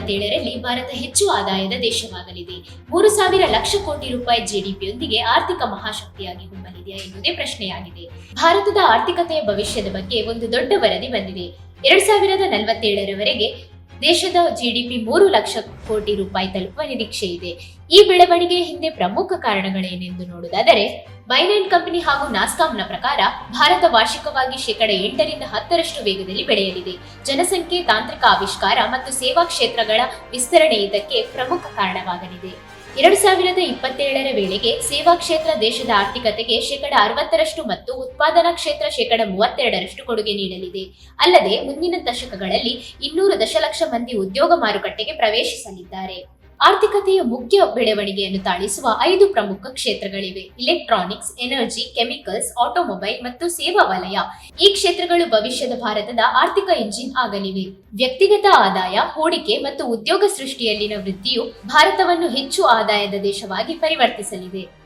ನಲವತ್ತೇಳರಲ್ಲಿ ಭಾರತ ಹೆಚ್ಚು ಆದಾಯದ ದೇಶವಾಗಲಿದೆ. ಮೂರು ಸಾವಿರ ಲಕ್ಷ ಕೋಟಿ ರೂಪಾಯಿ ಜಿಡಿಪಿಯೊಂದಿಗೆ ಆರ್ಥಿಕ ಮಹಾಶಕ್ತಿಯಾಗಿ ಹೊಮ್ಮಲಿದೆಯಾ ಎನ್ನುವುದೇ ಪ್ರಶ್ನೆಯಾಗಿದೆ. ಭಾರತದ ಆರ್ಥಿಕತೆಯ ಭವಿಷ್ಯದ ಬಗ್ಗೆ ಒಂದು ದೊಡ್ಡ ವರದಿ ಬಂದಿದೆ. ಎರಡ್ ಸಾವಿರದ ನಲವತ್ತೇಳರವರೆಗೆ ದೇಶದ ಜಿಡಿಪಿ ಮೂರು ಲಕ್ಷ ಕೋಟಿ ರೂಪಾಯಿ ತಲುಪುವ ನಿರೀಕ್ಷೆ ಇದೆ. ಈ ಬೆಳವಣಿಗೆ ಹಿಂದೆ ಪ್ರಮುಖ ಕಾರಣಗಳೇನೆಂದು ನೋಡುವುದಾದರೆ ಬೈನೆನ್ ಕಂಪನಿ ಹಾಗೂ ನಾಸ್ಕಾಂನ ಪ್ರಕಾರ ಭಾರತ ವಾರ್ಷಿಕವಾಗಿ ಶೇಕಡ ಎಂಟರಿಂದ ಹತ್ತರಷ್ಟು ವೇಗದಲ್ಲಿ ಬೆಳೆಯಲಿದೆ. ಜನಸಂಖ್ಯೆ ತಾಂತ್ರಿಕ ಆವಿಷ್ಕಾರ ಮತ್ತು ಸೇವಾ ಕ್ಷೇತ್ರಗಳ ವಿಸ್ತರಣೆ ಇದಕ್ಕೆ ಪ್ರಮುಖ ಕಾರಣವಾಗಲಿದೆ. ಎರಡು ಸಾವಿರದ ಇಪ್ಪತ್ತೇಳರ ವೇಳೆಗೆ ಸೇವಾ ಕ್ಷೇತ್ರ ದೇಶದ ಆರ್ಥಿಕತೆಗೆ ಶೇಕಡ ಅರವತ್ತರಷ್ಟು ಮತ್ತು ಉತ್ಪಾದನಾ ಕ್ಷೇತ್ರ ಶೇಕಡ ಮೂವತ್ತೆರಡರಷ್ಟು ಕೊಡುಗೆ ನೀಡಲಿದೆ. ಅಲ್ಲದೆ ಮುಂದಿನ ದಶಕಗಳಲ್ಲಿ ಇನ್ನೂರು ದಶಲಕ್ಷ ಮಂದಿ ಉದ್ಯೋಗ ಮಾರುಕಟ್ಟೆಗೆ ಪ್ರವೇಶಿಸಲಿದ್ದಾರೆ. ಆರ್ಥಿಕತೆಯ ಮುಖ್ಯ ಬೆಳವಣಿಗೆಯನ್ನು ತಾಳಿಸುವ ಐದು ಪ್ರಮುಖ ಕ್ಷೇತ್ರಗಳಿವೆ. ಇಲೆಕ್ಟ್ರಾನಿಕ್ಸ್ ಎನರ್ಜಿ ಕೆಮಿಕಲ್ಸ್ ಆಟೋಮೊಬೈಲ್ ಮತ್ತು ಸೇವಾ ವಲಯ. ಈ ಕ್ಷೇತ್ರಗಳು ಭವಿಷ್ಯದ ಭಾರತದ ಆರ್ಥಿಕ ಇಂಜಿನ್ ಆಗಲಿವೆ. ವ್ಯಕ್ತಿಗತ ಆದಾಯ, ಹೂಡಿಕೆ ಮತ್ತು ಉದ್ಯೋಗ ಸೃಷ್ಟಿಯಲ್ಲಿನ ವೃದ್ಧಿಯು ಭಾರತವನ್ನು ಹೆಚ್ಚು ಆದಾಯದ ದೇಶವಾಗಿ ಪರಿವರ್ತಿಸಲಿದೆ.